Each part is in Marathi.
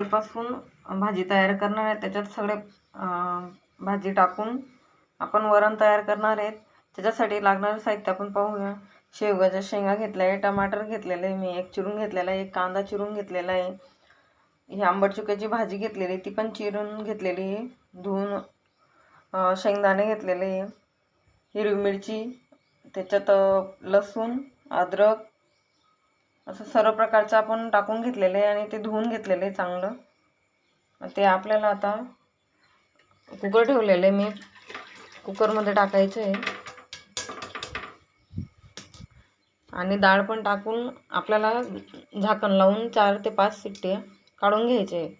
पासून भाजी तयार करणार आहे. त्याच्यात सगळे भाजी टाकून आपण वरण तयार करणार आहेत त्याच्यासाठी लागणारं साहित्य आपण पाहूया. शेवगाच्या शेंगा घेतल्या आहे टमाटर घेतलेलं आहे मी एक चिरून घेतलेला आहे एक कांदा चिरून घेतलेला आहे. ही आंबट चुक्याची भाजी घेतलेली आहे ती पण चिरून घेतलेली आहे. धुवून शेंगदाणे घेतलेले आहे. हिरवी मिरची त्याच्यात लसूण अद्रक असं सर्व प्रकारचं आपण टाकून घेतलेलं आहे आणि ते धुवून घेतलेलं आहे चांगलं. ते आपल्याला आता कुकर ठेवलेलं आहे मी. कुकरमध्ये टाकायचं आहे. आणि डाळ पण टाकून आपल्याला झाकण लावून चार ते पाच सिट्टे काढून घ्यायचे आहे.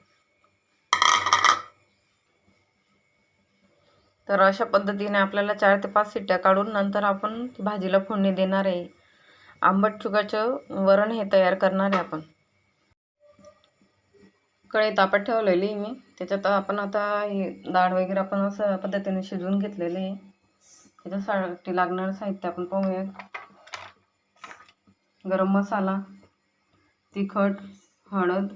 तर अशा पद्धतीने आपल्याला चार ते पाच सिट्ट्या काढून नंतर आपण भाजीला फोडणी देणार आहे. आंबट चुकाचं वरण हे तयार करणार आहे आपण. कढई तापत ठेवलेली मी. त्याच्यात आपण आता हे डाळ वगैरे आपण असं पद्धतीने शिजवून घेतलेले आहे. त्याच्यासाठी लागणारं साहित्य आपण पाहूया. गरम मसाला तिखट हळद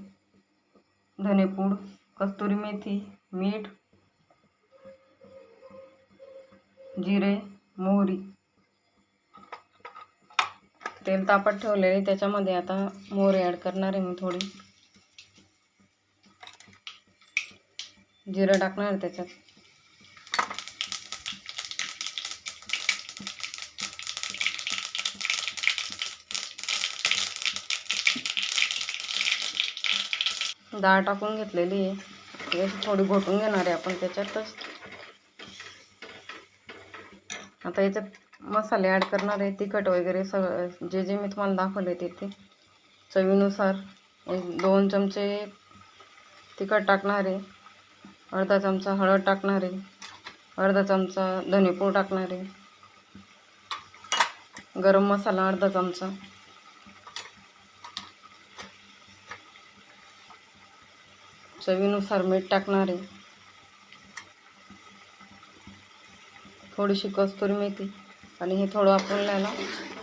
धनेपूड कस्तुरी मेथी मीठ जिरे मोहरी. तेल तापत ठेवलेले त्याच्यामध्ये आता मोहरी ॲड करणार आहे मी थोडी. जिरं टाकणार आहे त्याच्यात. डाळ टाकून घेतलेली आहे. ते थोडी घोटून घेणार आहे आपण त्याच्यातच. आता याच्यात मसाले ॲड करणार आहे तिखट वगैरे सगळं जे जे मी तुम्हाला दाखवले ते ते. चवीनुसार एक दोन चमचे तिखट टाकणार आहे अर्धा चमचा हळद टाकणार आहे अर्धा चमचा धनेपूड टाकणार आहे गरम मसाला अर्धा चमचा. चवीनुसार मीठ टाकणार आहे. थोडीशी कस्तुरी मेथी. आणि हे थोडं आपल्याला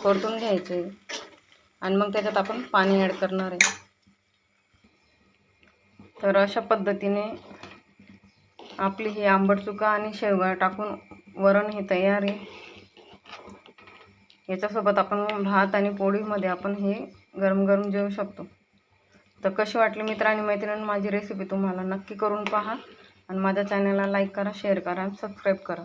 परतून घ्यायचं आहे आणि मग त्याच्यात आपण पाणी ॲड करणार आहे. तर अशा पद्धतीने आपली ही आंबट चुका आणि शेवगा टाकून वरण हे तयार आहे. याच्यासोबत आपण भात आणि पोळीमध्ये आपण हे गरम गरम जेवू शकतो. तर कशी वाटली मित्र आणि मैत्रिणी माझी रेसिपी तुम्हाला नक्की करून पहा. आणि माझ्या चॅनलला लाईक करा शेअर करा आणि सबस्क्राईब करा.